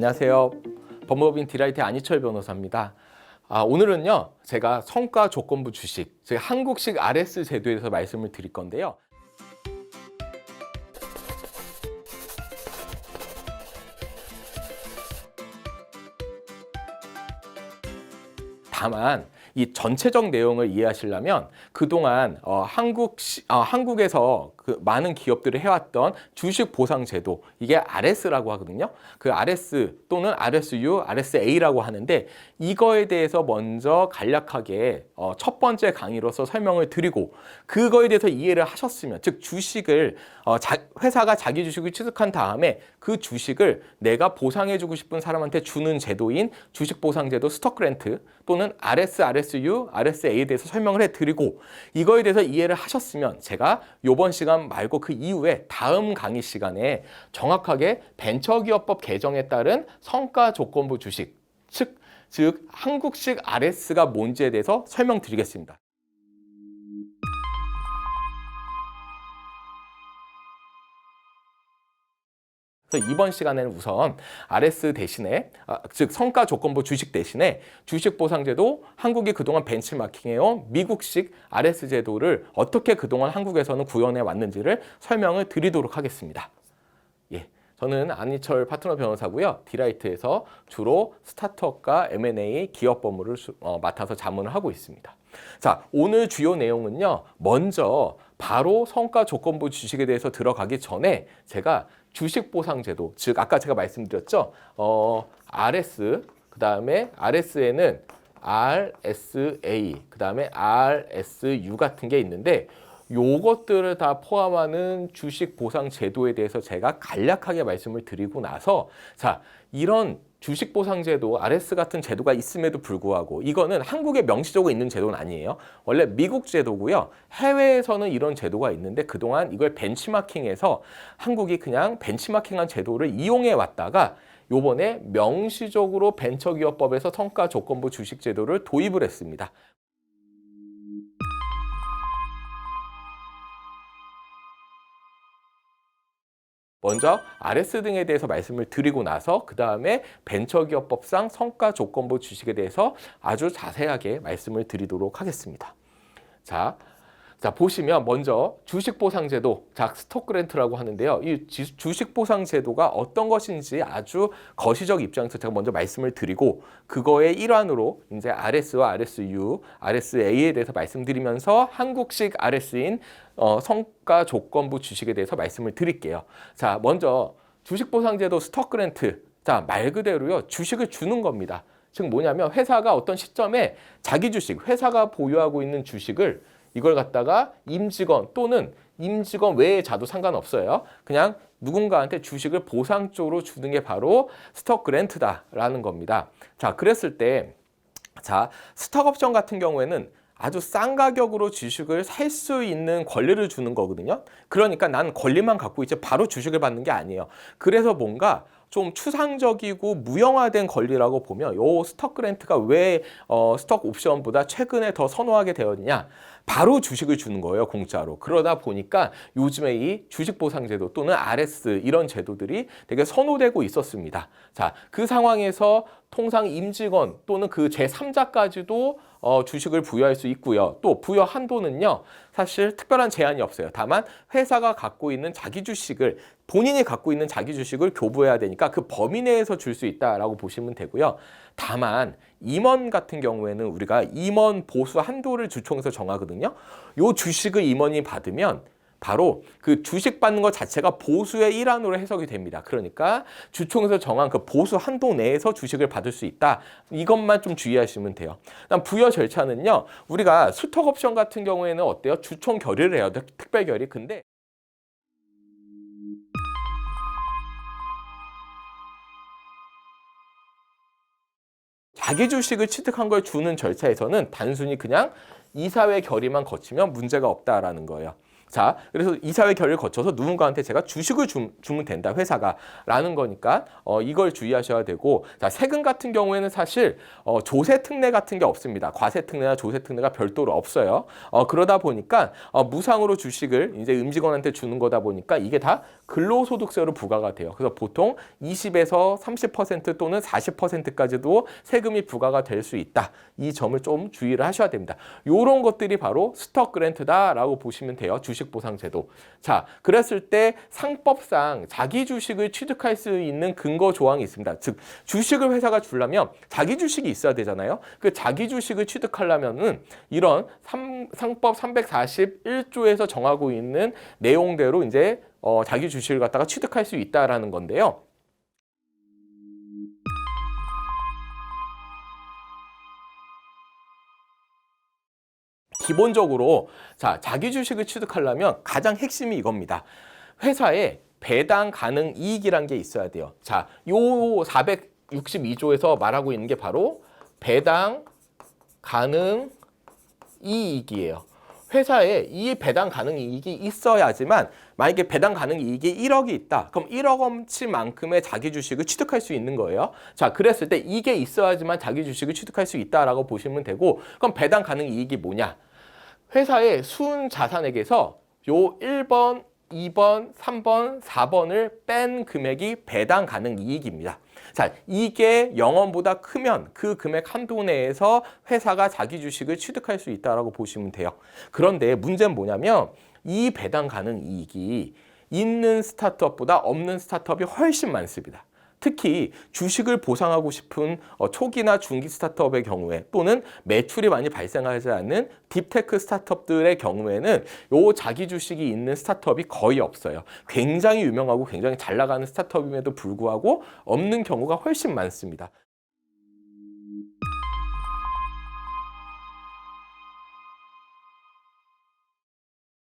안녕하세요. 법무법인 디라이트 안희철 변호사입니다. 아, 오늘은요, 제가 성과 조건부 주식, 즉 한국식 RS 제도에 대해서 말씀을 드릴 건데요. 다만 이 전체적 내용을 이해하시려면 그동안 어, 한국 시- 어, 한국에서 그 많은 기업들을 해왔던 주식 보상 제도 이게 RS라고 하거든요. 그 RS 또는 RSU, RSA라고 하는데 이거에 대해서 먼저 간략하게 어, 첫 번째 강의로서 설명을 드리고 그거에 대해서 이해를 하셨으면 즉 주식을 어, 자- 회사가 자기 주식을 취득한 다음에 그 주식을 내가 보상해주고 싶은 사람한테 주는 제도인 주식 보상 제도 스톡 그랜트 또는 RS, RSU, RSA에 대해서 설명을 해드리고 이거에 대해서 이해를 하셨으면 제가 요번 시간 말고 그 이후에 다음 강의 시간에 정확하게 벤처기업법 개정에 따른 성과 조건부 주식 즉, 즉 한국식 RS가 뭔지에 대해서 설명드리겠습니다. 그래서 이번 시간에는 우선 RS 대신에 아, 즉 성과 조건부 주식 대신에 주식 보상제도 한국이 그동안 벤치마킹해온 미국식 RS 제도를 어떻게 그동안 한국에서는 구현해 왔는지를 설명을 드리도록 하겠습니다. 예. 저는 안희철 파트너 변호사고요. 디라이트에서 주로 스타트업과 M&A 기업 법무를 수- 어, 맡아서 자문을 하고 있습니다. 자, 오늘 주요 내용은요. 먼저 바로 성과 조건부 주식에 대해서 들어가기 전에 제가 주식 보상 제도, 즉 아까 제가 말씀드렸죠. 어, RS 그다음에 RS에는 RSA, 그다음에 RSU 같은 게 있는데 요것들을 다 포함하는 주식 보상 제도에 대해서 제가 간략하게 말씀을 드리고 나서 자, 이런 주식 보상 제도, RS 같은 제도가 있음에도 불구하고 이거는 한국에 명시적으로 있는 제도는 아니에요. 원래 미국 제도고요. 해외에서는 이런 제도가 있는데 그동안 이걸 벤치마킹해서 한국이 그냥 벤치마킹한 제도를 이용해 왔다가 요번에 명시적으로 벤처기업법에서 성과 조건부 주식 제도를 도입을 했습니다. 먼저 RS 등에 대해서 말씀을 드리고 나서 그 다음에 벤처기업법상 성과 조건부 주식에 대해서 아주 자세하게 말씀을 드리도록 하겠습니다. 자, 자 보시면 먼저 주식 보상 제도, 자 스톡 그랜트라고 하는데요. 이 지- 주식 보상 제도가 어떤 것인지 아주 거시적 입장에서 제가 먼저 말씀을 드리고 그거의 일환으로 이제 RS와 RSU, RSA에 대해서 말씀드리면서 한국식 RS인 어, 성과 조건부 주식에 대해서 말씀을 드릴게요. 자, 먼저 주식 보상 제도 스톡 그랜트. 자, 말 그대로요. 주식을 주는 겁니다. 즉 뭐냐면 회사가 어떤 시점에 자기 주식, 회사가 보유하고 있는 주식을 이걸 갖다가 임직원 또는 임직원 외의 자도 상관없어요. 그냥 누군가한테 주식을 보상적으로 주는 게 바로 스톡 그랜트다라는 겁니다. 자, 그랬을 때 자, 스톡 옵션 같은 경우에는 아주 싼 가격으로 주식을 살 수 있는 권리를 주는 거거든요. 그러니까 난 권리만 갖고 있지 바로 주식을 받는 게 아니에요. 그래서 뭔가 좀 추상적이고 무형화된 권리라고 보면 요 스톡 그랜트가 왜 어, 스톡 옵션보다 최근에 더 선호하게 되었냐? 바로 주식을 주는 거예요, 공짜로. 그러다 보니까 요즘에 이 주식 보상 제도 또는 RS 이런 제도들이 되게 선호되고 있었습니다. 자, 그 상황에서 통상 임직원 또는 그 제3자까지도 어, 주식을 부여할 수 있고요. 또 부여 한도는요, 사실 특별한 제한이 없어요. 다만 회사가 갖고 있는 자기 주식을 본인이 갖고 있는 자기 주식을 교부해야 되니까 그 범위 내에서 줄 수 있다라고 보시면 되고요. 다만 임원 같은 경우에는 우리가 임원 보수 한도를 주총에서 정하거든요. 요 주식을 임원이 받으면 바로 그 주식 받는 것 자체가 보수의 일환으로 해석이 됩니다. 그러니까 주총에서 정한 그 보수 한도 내에서 주식을 받을 수 있다. 이것만 좀 주의하시면 돼요. 그다음 부여 절차는요. 우리가 스톡 옵션 같은 경우에는 어때요? 주총 결의를 해요. 특- 특별 결의. 근데 자기 주식을 취득한 걸 주는 절차에서는 단순히 그냥 이사회 결의만 거치면 문제가 없다라는 거예요. 자, 그래서 이사회 결의를 거쳐서 누군가한테 제가 주식을 주, 주면 된다, 회사가. 라는 거니까, 어, 이걸 주의하셔야 되고, 자, 세금 같은 경우에는 사실, 어, 조세 특례 같은 게 없습니다. 과세 특례나 조세 특례가 별도로 없어요. 어, 그러다 보니까, 어, 무상으로 주식을 이제 임직원한테 주는 거다 보니까 이게 다 근로소득세로 부과가 돼요. 그래서 보통 20에서 30% 또는 40%까지도 세금이 부과가 될 수 있다. 이 점을 좀 주의를 하셔야 됩니다. 요런 것들이 바로 스톡 그랜트다라고 보시면 돼요. 주식 보상 제도. 자, 그랬을 때 상법상 자기 주식을 취득할 수 있는 근거 조항이 있습니다. 즉 주식을 회사가 주려면 자기 주식이 있어야 되잖아요. 그 자기 주식을 취득하려면은 이런 삼, 상법 341조에서 정하고 있는 내용대로 이제 어, 자기 주식을 갖다가 취득할 수 있다라는 건데요. 기본적으로 자 자기 주식을 취득하려면 가장 핵심이 이겁니다. 회사에 배당 가능 이익이란 게 있어야 돼요. 자, 요 462조에서 말하고 있는 게 바로 배당 가능 이익이에요. 회사에 이 배당 가능 이익이 있어야지만 만약에 배당 가능 이익이 1억이 있다. 그럼 1억 원치만큼의 자기 주식을 취득할 수 있는 거예요. 자, 그랬을 때 이게 있어야지만 자기 주식을 취득할 수 있다라고 보시면 되고 그럼 배당 가능 이익이 뭐냐? 회사의 순 자산액에서 요 1번, 2번, 3번, 4번을 뺀 금액이 배당 가능 이익입니다. 자, 이게 0원보다 크면 그 금액 한도 내에서 회사가 자기 주식을 취득할 수 있다라고 보시면 돼요. 그런데 문제는 뭐냐면 이 배당 가능 이익이 있는 스타트업보다 없는 스타트업이 훨씬 많습니다. 특히 주식을 보상하고 싶은 어, 초기나 중기 스타트업의 경우에 또는 매출이 많이 발생하지 않는 딥테크 스타트업들의 경우에는 요 자기 주식이 있는 스타트업이 거의 없어요. 굉장히 유명하고 굉장히 잘 나가는 스타트업임에도 불구하고 없는 경우가 훨씬 많습니다.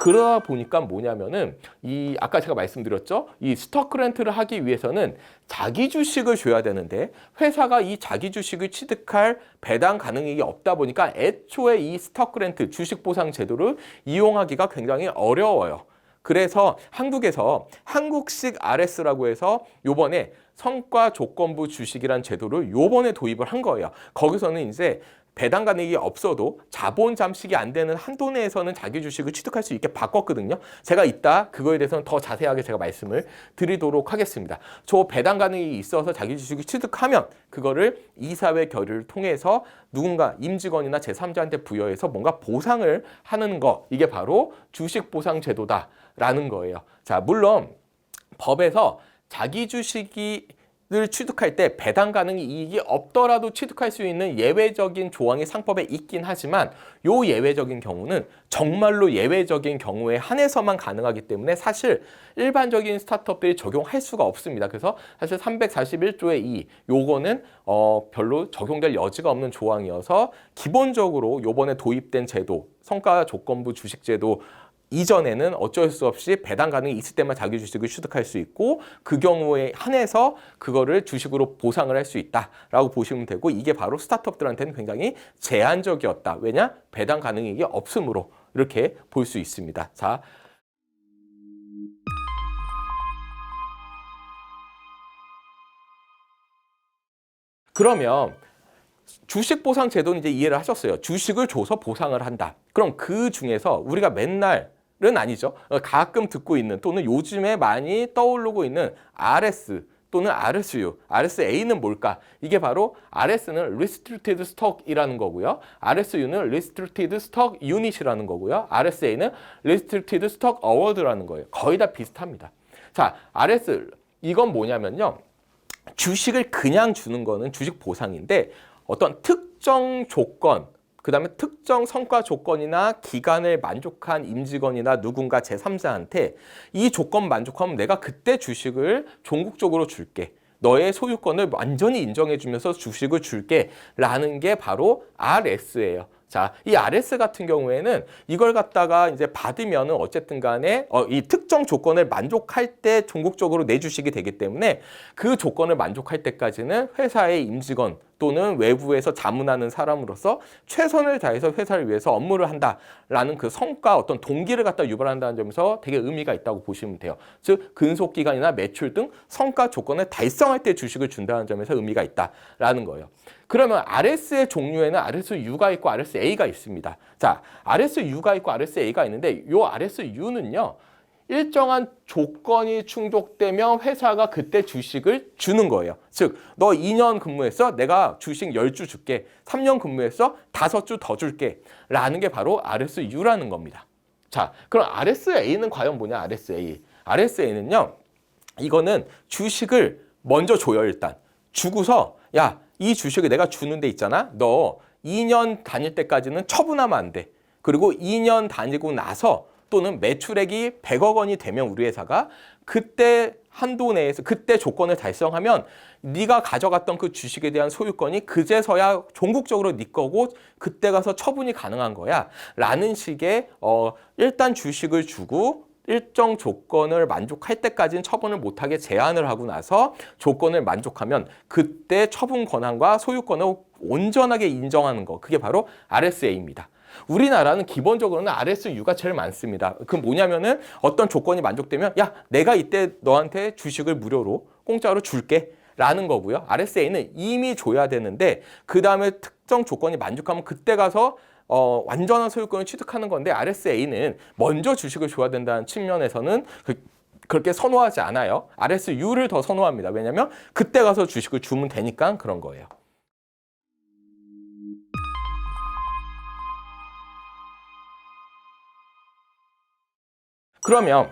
그러다 보니까 뭐냐면은 이 아까 제가 말씀드렸죠 이 스톡 그랜트를 하기 위해서는 자기 주식을 줘야 되는데 회사가 이 자기 주식을 취득할 배당 가능액이 없다 보니까 애초에 이 스톡 그랜트 주식 보상 제도를 이용하기가 굉장히 어려워요. 그래서 한국에서 한국식 RS라고 해서 요번에 성과 조건부 주식이란 제도를 요번에 도입을 한 거예요. 거기서는 이제 배당 가능이 없어도 자본 잠식이 안 되는 한도 내에서는 자기 주식을 취득할 수 있게 바꿨거든요. 제가 이따 그거에 대해서는 더 자세하게 제가 말씀을 드리도록 하겠습니다. 저 배당 가능이 있어서 자기 주식을 취득하면 그거를 이사회 결의를 통해서 누군가 임직원이나 제3자한테 부여해서 뭔가 보상을 하는 거 이게 바로 주식 보상 제도다라는 거예요. 자, 물론 법에서 자기 주식이 을 취득할 때 배당 가능 이익이 없더라도 취득할 수 있는 예외적인 조항이 상법에 있긴 하지만 요 예외적인 경우는 정말로 예외적인 경우에 한해서만 가능하기 때문에 사실 일반적인 스타트업들이 적용할 수가 없습니다. 그래서 사실 341조의 2 요거는 어 별로 적용될 여지가 없는 조항이어서 기본적으로 요번에 도입된 제도 성과 조건부 주식제도 이전에는 어쩔 수 없이 배당 가능이 있을 때만 자기 주식을 취득할 수 있고 그 경우에 한해서 그거를 주식으로 보상을 할 수 있다라고 보시면 되고 이게 바로 스타트업들한테는 굉장히 제한적이었다. 왜냐? 배당 가능이 없으므로 이렇게 볼 수 있습니다. 자, 그러면 주식 보상 제도는 이제 이해를 하셨어요. 주식을 줘서 보상을 한다. 그럼 그 중에서 우리가 맨날 은 아니죠. 어, 가끔 듣고 있는 또는 요즘에 많이 떠오르고 있는 RS 또는 RSU, RSA는 뭘까? 이게 바로 RS는 Restricted Stock이라는 거고요. RSU는 Restricted Stock Unit이라는 거고요. RSA는 Restricted Stock Award라는 거예요. 거의 다 비슷합니다. 자, RS 이건 뭐냐면요. 주식을 그냥 주는 거는 주식 보상인데 어떤 특정 조건 그 다음에 특정 성과 조건이나 기간을 만족한 임직원이나 누군가 제3자한테 이 조건 만족하면 내가 그때 주식을 종국적으로 줄게. 너의 소유권을 완전히 인정해주면서 주식을 줄게. 라는 게 바로 RS예요. 자, 이 RS 같은 경우에는 이걸 갖다가 이제 받으면은 어쨌든 간에 어, 이 특정 조건을 만족할 때 종국적으로 내 주식이 되기 때문에 그 조건을 만족할 때까지는 회사의 임직원 또는 외부에서 자문하는 사람으로서 최선을 다해서 회사를 위해서 업무를 한다라는 그 성과 어떤 동기를 갖다 유발한다는 점에서 되게 의미가 있다고 보시면 돼요. 즉 근속 기간이나 매출 등 성과 조건을 달성할 때 주식을 준다는 점에서 의미가 있다라는 거예요. 그러면 RS의 종류에는 RSU가 있고 RSA가 있습니다. 자, RSU가 있고 RSA가 있는데 요 RSU는요. 일정한 조건이 충족되면 회사가 그때 주식을 주는 거예요. 즉, 너 2년 근무했어? 내가 주식 10주 줄게. 3년 근무했어? 5주 더 줄게. 라는 게 바로 RSU라는 겁니다. 자, 그럼 RSA는 과연 뭐냐? RSA. RSA는요. 이거는 주식을 먼저 줘요, 일단. 주고서 야, 이 주식을 내가 주는 데 있잖아. 너 2년 다닐 때까지는 처분하면 안 돼. 그리고 2년 다니고 나서 또는 매출액이 100억 원이 되면 우리 회사가 그때 한도 내에서 그때 조건을 달성하면 네가 가져갔던 그 주식에 대한 소유권이 그제서야 종국적으로 네 거고 그때 가서 처분이 가능한 거야 라는 식의 어 일단 주식을 주고 일정 조건을 만족할 때까지는 처분을 못하게 제한을 하고 나서 조건을 만족하면 그때 처분 권한과 소유권을 온전하게 인정하는 거 그게 바로 RSA입니다. 우리나라는 기본적으로는 RSU가 제일 많습니다. 그 뭐냐면은 어떤 조건이 만족되면 야 내가 이때 너한테 주식을 무료로 공짜로 줄게. 라는 거고요. RSA는 이미 줘야 되는데 그 다음에 특정 조건이 만족하면 그때 가서 어, 완전한 소유권을 취득하는 건데 RSA는 먼저 주식을 줘야 된다는 측면에서는 그, 그렇게 선호하지 않아요. RSU를 더 선호합니다. 왜냐하면 그때 가서 주식을 주면 되니까 그런 거예요. 그러면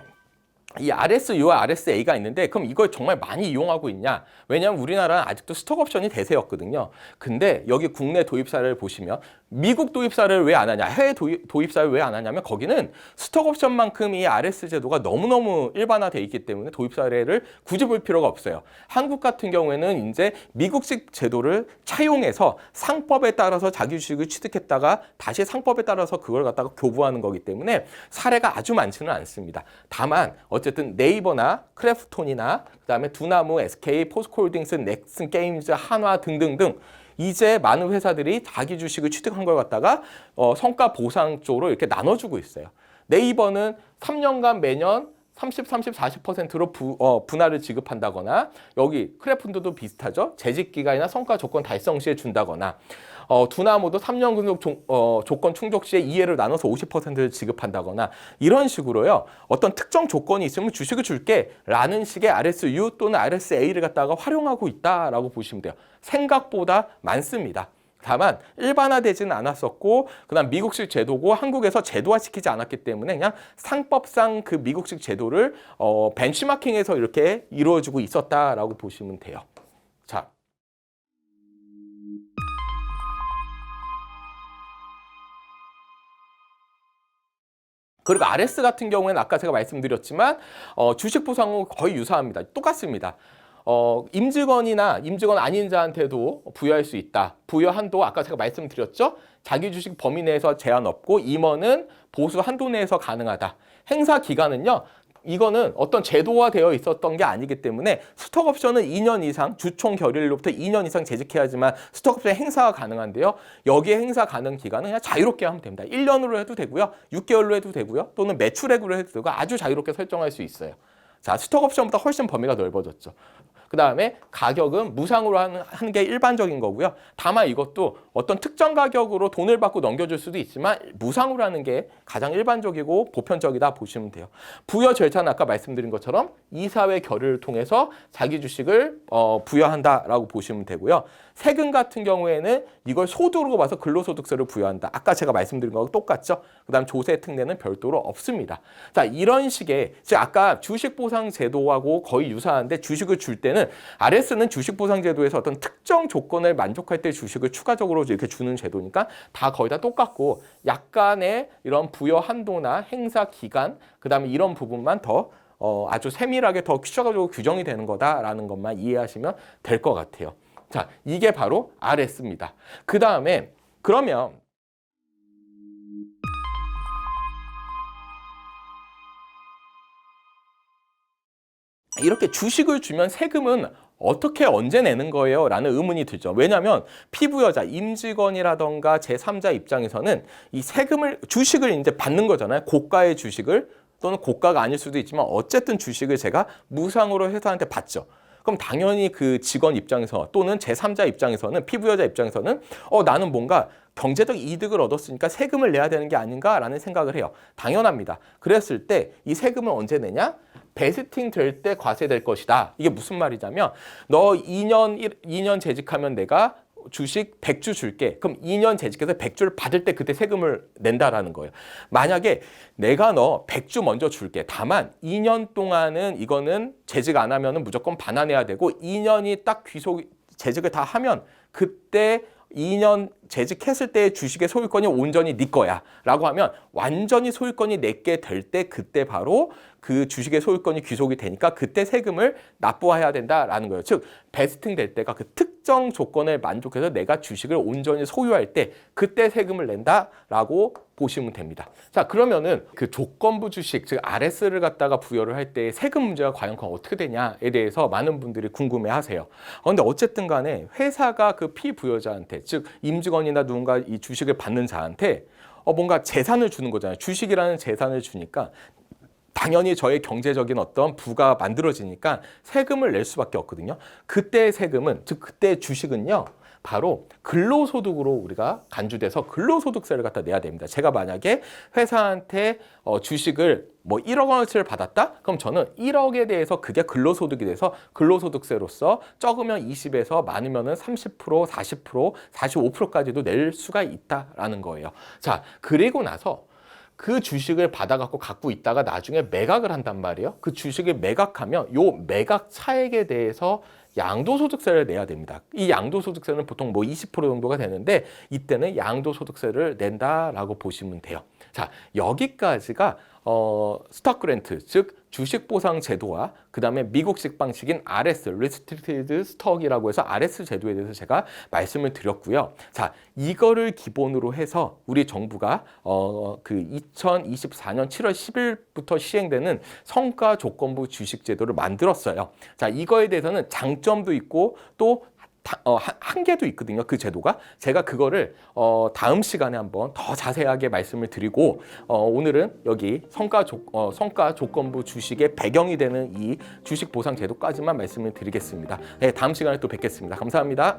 이 RSU와 RSA가 있는데 그럼 이걸 정말 많이 이용하고 있냐? 왜냐하면 우리나라는 아직도 스톡 옵션이 대세였거든요. 근데 여기 국내 도입사를 보시면 미국 도입사를 왜 안 하냐? 해외 도입, 도입 사를 왜 안 하냐면 거기는 스톡옵션만큼 이 RS 제도가 너무너무 일반화돼 있기 때문에 도입 사례를 굳이 볼 필요가 없어요. 한국 같은 경우에는 이제 미국식 제도를 차용해서 상법에 따라서 자기 주식을 취득했다가 다시 상법에 따라서 그걸 갖다가 교부하는 거기 때문에 사례가 아주 많지는 않습니다. 다만 어쨌든 네이버나 크래프톤이나 그다음에 두나무, SK, 포스코홀딩스, 넥슨 게임즈, 한화 등등등 이제 많은 회사들이 자기 주식을 취득한 걸 갖다가 어, 성과 보상 쪽으로 이렇게 나눠주고 있어요. 네이버는 3년간 매년 30, 30, 40%로 부, 어, 분할을 지급한다거나 여기 크래픈드도 비슷하죠. 재직 기간이나 성과 조건 달성 시에 준다거나 어, 두나무도 3년 근속 조, 어, 조건 충족 시에 이해를 나눠서 50%를 지급한다거나 이런 식으로요. 어떤 특정 조건이 있으면 주식을 줄게 라는 식의 RSU 또는 RSA를 갖다가 활용하고 있다라고 보시면 돼요. 생각보다 많습니다. 다만 일반화되지는 않았었고 그다음 미국식 제도고 한국에서 제도화시키지 않았기 때문에 그냥 상법상 그 미국식 제도를 어, 벤치마킹해서 이렇게 이루어지고 있었다라고 보시면 돼요. 자. 그리고 RS 같은 경우에는 아까 제가 말씀드렸지만 어, 주식 보상은 거의 유사합니다. 똑같습니다. 어, 임직원이나 임직원 아닌 자한테도 부여할 수 있다. 부여 한도 아까 제가 말씀드렸죠. 자기 주식 범위 내에서 제한 없고 임원은 보수 한도 내에서 가능하다. 행사 기간은요. 이거는 어떤 제도화되어 있었던 게 아니기 때문에 스톡옵션은 2년 이상 주총 결의로부터 2년 이상 재직해야지만 스톡옵션 행사가 가능한데요. 여기에 행사 가능 기간은 그냥 자유롭게 하면 됩니다. 1년으로 해도 되고요. 6개월로 해도 되고요. 또는 매출액으로 해도 되고 아주 자유롭게 설정할 수 있어요. 자, 스톡옵션보다 훨씬 범위가 넓어졌죠. 그 다음에 가격은 무상으로 하는, 게 일반적인 거고요. 다만 이것도 어떤 특정 가격으로 돈을 받고 넘겨줄 수도 있지만 무상으로 하는 게 가장 일반적이고 보편적이다 보시면 돼요. 부여 절차는 아까 말씀드린 것처럼 이사회 결의를 통해서 자기 주식을 어, 부여한다라고 보시면 되고요. 세금 같은 경우에는 이걸 소득으로 봐서 근로소득세를 부여한다. 아까 제가 말씀드린 거하고 똑같죠. 그 다음 조세 특례는 별도로 없습니다. 자 이런 식의 즉 아까 주식 보상 제도하고 거의 유사한데 주식을 줄 때는 RS는 주식 보상 제도에서 어떤 특정 조건을 만족할 때 주식을 추가적으로 이렇게 주는 제도니까 다 거의 다 똑같고 약간의 이런 부여 한도나 행사 기간 그다음에 이런 부분만 더 어, 아주 세밀하게 더 추가적으로 규정이 되는 거다라는 것만 이해하시면 될 것 같아요. 자, 이게 바로 RS입니다. 그 다음에 그러면 이렇게 주식을 주면 세금은 어떻게 언제 내는 거예요? 라는 의문이 들죠. 왜냐하면 피부여자, 임직원이라던가 제3자 입장에서는 이 세금을, 주식을 이제 받는 거잖아요. 고가의 주식을 또는 고가가 아닐 수도 있지만 어쨌든 주식을 제가 무상으로 회사한테 받죠. 그럼 당연히 그 직원 입장에서 또는 제3자 입장에서는 피부여자 입장에서는 어 나는 뭔가 경제적 이득을 얻었으니까 세금을 내야 되는 게 아닌가라는 생각을 해요. 당연합니다. 그랬을 때 이 세금을 언제 내냐? 베스팅 될 때 과세될 것이다. 이게 무슨 말이냐면 너 2년 2년 재직하면 내가 주식 100주 줄게. 그럼 2년 재직해서 100주를 받을 때 그때 세금을 낸다라는 거예요. 만약에 내가 너 100주 먼저 줄게. 다만 2년 동안은 이거는 재직 안 하면은 무조건 반환해야 되고 2년이 딱 귀속 재직을 다 하면 그때 2년 재직했을 때 주식의 소유권이 온전히 네 거야 라고 하면 완전히 소유권이 내게 될 때 그때 바로 그 주식의 소유권이 귀속이 되니까 그때 세금을 납부해야 된다라는 거예요. 즉 베스팅 될 때가 그 특정 조건을 만족해서 내가 주식을 온전히 소유할 때 그때 세금을 낸다라고 보시면 됩니다. 자 그러면은 그 조건부 주식 즉 RS를 갖다가 부여를 할 때 세금 문제가 과연 그건 어떻게 되냐에 대해서 많은 분들이 궁금해하세요. 그런데 어쨌든 간에 회사가 그 피부여자한테 즉 임직원 이나 누군가 이 주식을 받는 자한테 어 뭔가 재산을 주는 거잖아요. 주식이라는 재산을 주니까 당연히 저의 경제적인 어떤 부가 만들어지니까 세금을 낼 수밖에 없거든요. 그때 세금은 즉 그때 주식은요. 바로 근로소득으로 우리가 간주돼서 근로소득세를 갖다 내야 됩니다. 제가 만약에 회사한테 어, 주식을 뭐 1억 원어치를 받았다? 그럼 저는 1억에 대해서 그게 근로소득이 돼서 근로소득세로서 적으면 20에서 많으면은 30%, 40%, 45%까지도 낼 수가 있다라는 거예요. 자, 그리고 나서 그 주식을 받아갖고 갖고 있다가 나중에 매각을 한단 말이에요. 그 주식을 매각하면 요 매각 차액에 대해서 양도소득세를 내야 됩니다. 이 양도소득세는 보통 뭐 20% 정도가 되는데 이때는 양도소득세를 낸다라고 보시면 돼요. 자 여기까지가 어, 스톡 그랜트 즉 주식 보상 제도와 그다음에 미국식 방식인 RS Restricted Stock이라고 해서 RS 제도에 대해서 제가 말씀을 드렸고요. 자, 이거를 기본으로 해서 우리 정부가 어, 그 2024년 7월 10일부터 시행되는 성과 조건부 주식 제도를 만들었어요. 자, 이거에 대해서는 장점도 있고 또 다- 어, 한- 한계도 있거든요. 그 제도가 제가 그거를 어, 다음 시간에 한번 더 자세하게 말씀을 드리고 어, 오늘은 여기 성과 조, 어, 성과 조건부 주식의 배경이 되는 이 주식 보상 제도까지만 말씀을 드리겠습니다. 네, 다음 시간에 또 뵙겠습니다. 감사합니다.